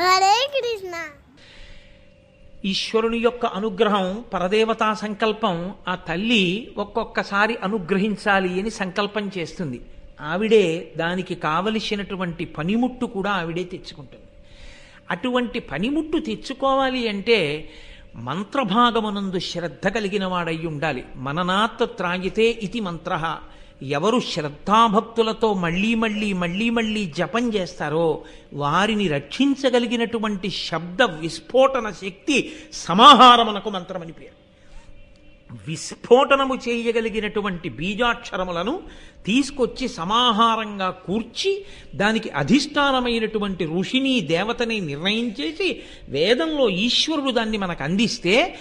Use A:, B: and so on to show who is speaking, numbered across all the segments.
A: హరే కృష్ణ.
B: ఈశ్వరుని యొక్క అనుగ్రహం పరదేవతా సంకల్పం ఆ తల్లి ఒక్కొక్కసారి అనుగ్రహించాలి అని సంకల్పం చేస్తుంది. ఆవిడే దానికి కావలసినటువంటి పనిముట్టు కూడా ఆవిడే తెచ్చుకుంటుంది. అటువంటి పనిముట్టు తెచ్చుకోవాలి అంటే మంత్రభాగమునందు శ్రద్ధ కలిగిన వాడై ఉండాలి మననాత్ త్రాగితే ఇది మంత్ర. ఎవరు శ్రద్ధాభక్తులతో మళ్ళీ మళ్ళీ మళ్ళీ మళ్ళీ జపం చేస్తారో వారిని రక్షించగలిగినటువంటి శబ్ద విస్ఫోటన శక్తి సమాహారమునకు మంత్రమని పేరు. విస్ఫోటనము చేయగలిగినటువంటి బీజాక్షరములను తీసుకొచ్చి సమాహారంగా కూర్చి దానికి అధిష్టానమైనటువంటి ఋషిని దేవతని నిర్ణయం చేసి వేదంలో ఈశ్వరుడు దాన్ని మనకు అందిస్తే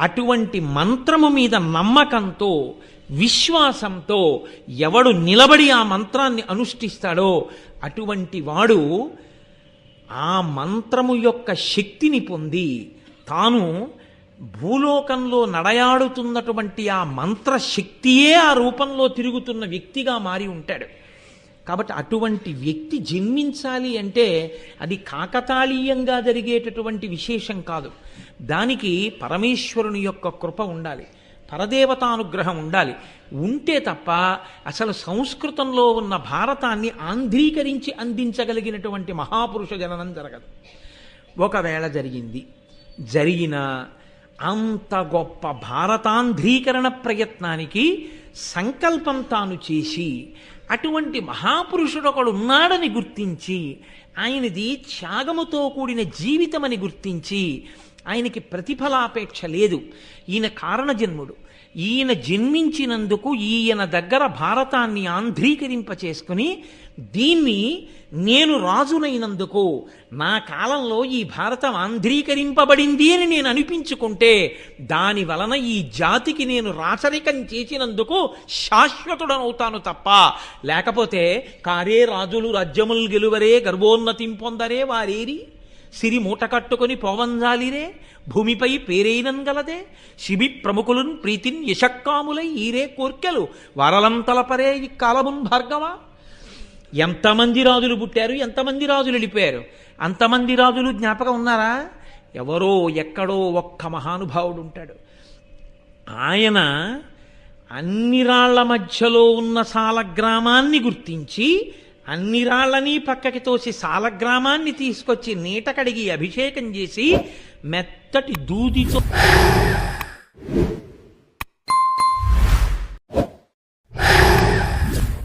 B: అటువంటి మంత్రము మీద నమ్మకంతో విశ్వాసంతో ఎవడు నిలబడి ఆ మంత్రాన్ని అనుష్ఠిస్తాడో అటువంటి వాడు ఆ మంత్రము యొక్క శక్తిని పొంది తాను భూలోకంలో నడయాడుతున్నటువంటి ఆ మంత్ర శక్తియే ఆ రూపంలో తిరుగుతున్న వ్యక్తిగా మారి ఉంటాడు. కాబట్టి అటువంటి వ్యక్తి జన్మించాలి అంటే అది కాకతాళీయంగా జరిగేటటువంటి విశేషం కాదు. దానికి పరమేశ్వరుని యొక్క కృప ఉండాలి. పరదేవతానుగ్రహం ఉండాలి. ఉంటే తప్ప అసలు సంస్కృతంలో ఉన్న భారతాన్ని ఆంధ్రీకరించి అందించగలిగినటువంటి మహాపురుష జననం జరగదు. ఒకవేళ జరిగింది జరిగిన అంత గొప్ప భారతాంధ్రీకరణ ప్రయత్నానికి సంకల్పం తాను చేసి అటువంటి మహాపురుషుడు ఒకడు ఉన్నాడని గుర్తించి ఆయనది త్యాగముతో కూడిన జీవితమని గుర్తించి ఆయనకి ప్రతిఫలాపేక్ష లేదు. ఈయన కారణజన్ముడు. ఈయన జన్మించినందుకు ఈయన దగ్గర భారతాన్ని ఆంధ్రీకరింప చేసుకుని దీన్ని నేను రాజునైనందుకు నా కాలంలో ఈ భారతం ఆంధ్రీకరింపబడింది అని నేను అనిపించుకుంటే దాని వలన ఈ జాతికి నేను రాచరికం చేసినందుకు శాశ్వతుడనవుతాను తప్ప లేకపోతే కారే రాజులు రాజ్యములు గెలువరే గర్భోన్నతిం పొందరే వారేరి? సిరి మూట కట్టుకొని పోవంజాలిరే భూమిపై పేరైనంగలదే శిబి ప్రముఖులున్ ప్రీతిన్ యశక్కాములై ఈరే కోర్కెలు వరలంతలపరే ఈ కాలమున్ భార్గవ. ఎంతమంది రాజులు పుట్టారు ఎంతమంది రాజులు వెళ్ళిపోయారు? అంతమంది రాజులు జ్ఞాపకం ఉన్నారా? ఎవరో ఎక్కడో ఒక్క మహానుభావుడు ఉంటాడు. ఆయన అన్ని రాళ్ళ మధ్యలో ఉన్న సాల గ్రామాన్ని గుర్తించి అన్ని రాళ్ళని పక్కకి తోసి సాలగ్రామాన్ని తీసుకొచ్చి నీట కడిగి అభిషేకం చేసి మెత్తటి దూదితో